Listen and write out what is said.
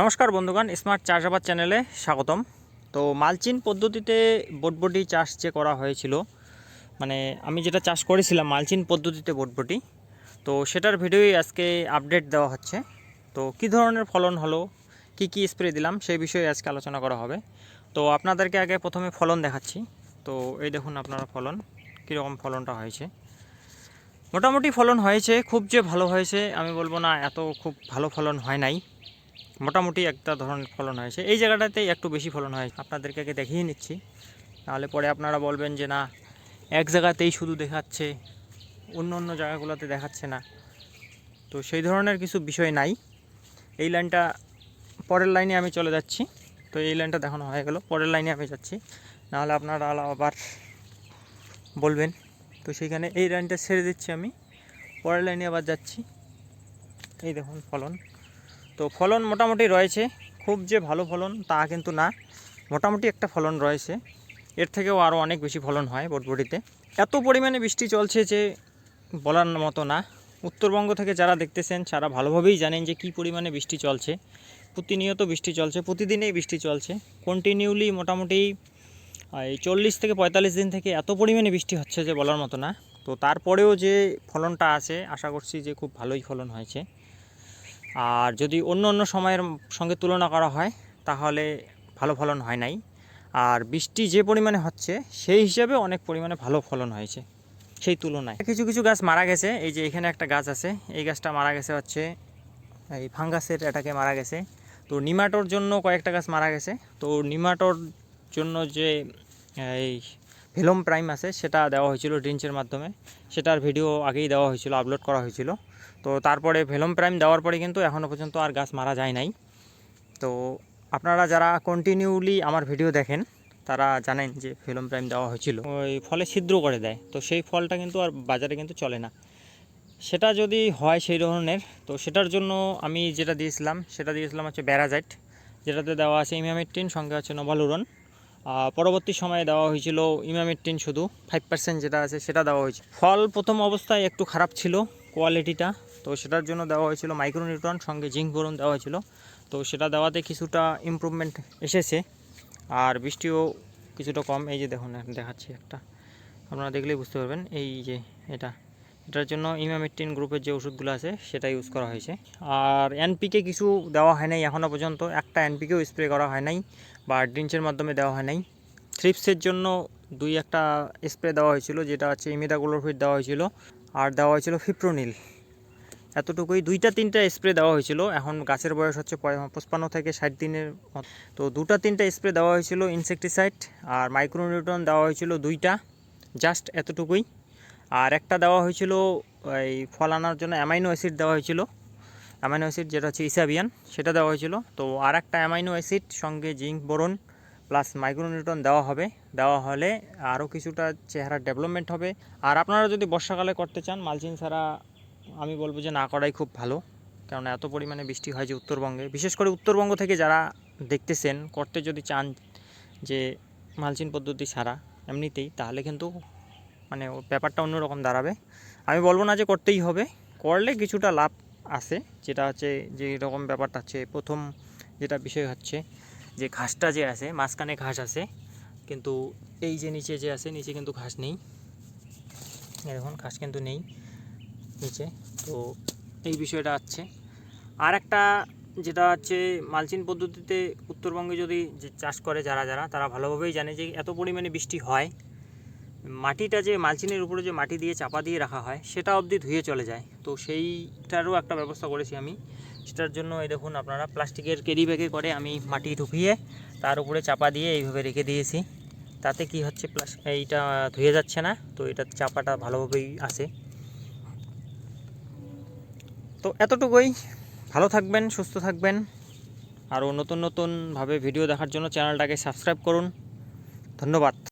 নমস্কার বন্ধুগণ স্মার্ট চাষাবাদ চ্যানেলে স্বাগতম। তো মালচিন পদ্ধতিতে বটবটি চাষ যে করা হয়েছিল মানে আমি যেটা চাষ করেছিলাম মালচিন পদ্ধতিতে বটবটি, তো সেটার ভিডিওই আজকে আপডেট দেওয়া হচ্ছে। তো কী ধরনের ফলন হলো, কি কি স্প্রে দিলাম সেই বিষয়ে আজকে আলোচনা করা হবে। তো আপনাদেরকে আগে প্রথমে ফলন দেখাচ্ছি। তো এই দেখুন আপনারা ফলন, কীরকম ফলনটা হয়েছে। মোটামুটি ফলন হয়েছে, খুব যে ভালো হয়েছে, আমি বলব না এত খুব ভালো ফলন হয় নাই। মোটামুটি একটা ধরনের ফলন হয়েছে। এই জায়গাটাতেই একটু বেশি ফলন হয়, আপনাদেরকে আগে দেখিয়ে নিচ্ছি। নাহলে পরে আপনারা বলবেন যে, না, এক জায়গাতেই শুধু দেখাচ্ছে, অন্য অন্য জায়গাগুলোতে দেখাচ্ছে না। তো সেই ধরনের কিছু বিষয় নাই। এই লাইনটা পরের লাইনে আমি চলে যাচ্ছি। তো এই লাইনটা দেখানো হয়ে গেল, পরের লাইনে আমি যাচ্ছি। নাহলে আপনারা আবার বলবেন। তো সেইখানে এই লাইনটা ছেড়ে দিচ্ছি আমি, পরের লাইনে আবার যাচ্ছি। এই দেখুন ফলন। তো ফলন মোটামুটি রয়েছে। খুব যে ভালো ফলন তা কিন্তু না। মোটামুটি একটা ফলন রয়েছে। এর থেকেও আরও অনেক বেশি ফলন হয় বটবটিতে। এত পরিমাণে বৃষ্টি চলছে যে বলার মতো না। উত্তরবঙ্গ থেকে যারা দেখতেছেন তারা ভালোভাবেই জানেন যে কী পরিমাণে বৃষ্টি চলছে। প্রতিনিয়ত বৃষ্টি চলছে, প্রতিদিনেই বৃষ্টি চলছে। কন্টিনিউলি মোটামুটি এই চল্লিশ থেকে পঁয়তাল্লিশ দিন থেকে এত পরিমাণে বৃষ্টি হচ্ছে যে বলার মতো না। তো তারপরেও যে ফলনটা আছে, আশা করছি যে খুব ভালোই ফলন হয়েছে। আর যদি অন্য অন্য সময়ের সঙ্গে তুলনা করা হয়, তাহলে ভালো ফলন হয় নাই। আর বৃষ্টি যে পরিমাণে হচ্ছে, সেই হিসাবে অনেক পরিমাণে ভালো ফলন হয়েছে সেই তুলনায়। কিছু কিছু গাছ মারা গেছে। এই যে এখানে একটা গাছ আছে, এই গাছটা মারা গেছে হচ্ছে, এই ফাঙ্গাসের এটাকে মারা গেছে। তো নিমাটোর জন্য কয়েকটা গাছ মারা গেছে। তো নিমাটোর জন্য যে, এই ভেলম প্রাইম আছে, সেটা দেওয়া হয়েছিল ড্রিঞ্চের মাধ্যমে। সেটার ভিডিও আগেই দেওয়া হয়েছিল, আপলোড করা হয়েছিল। তো তারপরে ভেলম প্রাইম দেওয়ার পরে কিন্তু এখনও পর্যন্ত আর গাছ মারা যায় নাই। তো আপনারা যারা কন্টিনিউলি আমার ভিডিও দেখেন, তারা জানেন যে ভেলম প্রাইম দেওয়া হয়েছিল। ওই ফলে ছিদ্র করে দেয়, তো সেই ফলটা কিন্তু আর বাজারে কিন্তু চলে না। সেটা যদি হয় সেই ধরনের, তো সেটার জন্য আমি যেটা দিয়েছিলাম, সেটা দিয়েছিলাম হচ্ছে ব্যারাজাইট যেটাতে দেওয়া আছে ইমামেট্টিন সঙ্গে আছে নভালুরন পরবর্তী সময়ে দেওয়া হয়েছিল ইমামেট্টিন শুধু ফাইভ পার্সেন্ট যেটা আছে সেটা দেওয়া হয়েছে। ফল প্রথম অবস্থায় একটু খারাপ ছিল কোয়ালিটিটা তো সেটার জন্য দেওয়া হয়েছিল মাইক্রোনিউট্রন সঙ্গে জিঙ্ক বোরন দেওয়া হয়েছিল। তো সেটা দেওয়াতে কিছুটা ইমপ্রুভমেন্ট এসেছে, আর বৃষ্টিও কিছুটা কম। এই যে দেখুন, দেখাচ্ছি একটা। আপনারা দেখলেই বুঝতে পারবেন, এই যে এটা। এটার জন্য ইমামেট্টিন গ্রুপের যে ওষুধগুলো আছে, সেটা ইউজ করা হয়েছে। আর এনপিকে কিছু দেওয়া হয় নাই এখনও পর্যন্ত। একটা এনপিকেও স্প্রে করা হয় নাই। বা ড্রিঞ্চের মাধ্যমে দেওয়া হয় নাই। থ্রিপসের জন্য দুই একটা স্প্রে দেওয়া হয়েছিল, যেটা হচ্ছে ইমিদাগুলোফিট দেওয়া হয়েছিল, আর দেওয়া হয়েছিল ফিপ্রোনিল। এতটুকুই দুইটা তিনটা স্প্রে দেওয়া হয়েছিল। এখন গাছের বয়স হচ্ছে পঁচপান্ন থেকে ষাট দিনের তো দুটা তিনটা স্প্রে দেওয়া হয়েছিল ইনসেকটিসাইড আর মাইক্রোনিউটন দেওয়া হয়েছিল দুইটা জাস্ট এতটুকুই। আর একটা দেওয়া হয়েছিল এই ফল আনার জন্য অ্যামাইনো অ্যাসিড দেওয়া হয়েছিল। অ্যামাইনো অ্যাসিড যেটা হচ্ছে ইসাবিয়ান, সেটা দেওয়া হয়েছিল। তো আর একটা অ্যামাইনো অ্যাসিড সঙ্গে জিঙ্ক, বোরন প্লাস মাইক্রোনিউটন দেওয়া হবে। দেওয়া হলে আরও কিছুটা চেহারা ডেভেলপমেন্ট হবে। আর আপনারা যদি বর্ষাকালে করতে চান, মালচিং ছাড়া আমি বলব যে না করাই খুব ভালো। কেননা এত পরিমাণে বৃষ্টি হয় যে উত্তরবঙ্গে। বিশেষ করে উত্তরবঙ্গ থেকে যারা দেখতেছেন, করতে যদি চান যে মালচিন পদ্ধতি ছাড়া এমনিতেই, তাহলে কিন্তু মানে ব্যাপারটা অন্যরকম দাঁড়াবে। আমি বলব না যে করতেই হবে। করলে কিছুটা লাভ আছে, যেটা হচ্ছে যে রকম ব্যাপারটা হচ্ছে প্রথম যেটা বিষয় হচ্ছে যে ঘাসটা যে আছে, মাঝখানে ঘাস আছে, কিন্তু এই যে নিচে যে আছে, নিচে কিন্তু ঘাস নেই। দেখুন, ঘাস কিন্তু নেই নিচে। তো এই বিষয়টা আছে আর একটা যেটা হচ্ছে মালচিন পদ্ধতিতে উত্তরবঙ্গে যদি যে চাষ করে যারা যারা, তারা ভালোভাবেই জানে যে এত পরিমাণে বৃষ্টি হয়। মাটিটা যে মালচিনের উপরে যে মাটি দিয়ে চাপা দিয়ে রাখা হয়, সেটা অবধি ধুয়ে চলে যায়। তো সেইটারও একটা ব্যবস্থা করেছি আমি। সেটার জন্য এই দেখুন আপনারা প্লাস্টিকের কেরি ব্যাগে করে আমি মাটি ঢুকিয়ে তার উপরে চাপা দিয়ে এইভাবে রেখে দিয়েছি। তাতে কি হচ্ছে, প্লাস এইটা ধুয়ে যাচ্ছে না, তো এটা চাপাটা ভালোভাবেই আসে তো এতটুকুই। ভালো থাকবেন, সুস্থ থাকবেন। আরও নতুন নতুনভাবে ভিডিও দেখার জন্য চ্যানেলটাকে সাবস্ক্রাইব করুন। ধন্যবাদ।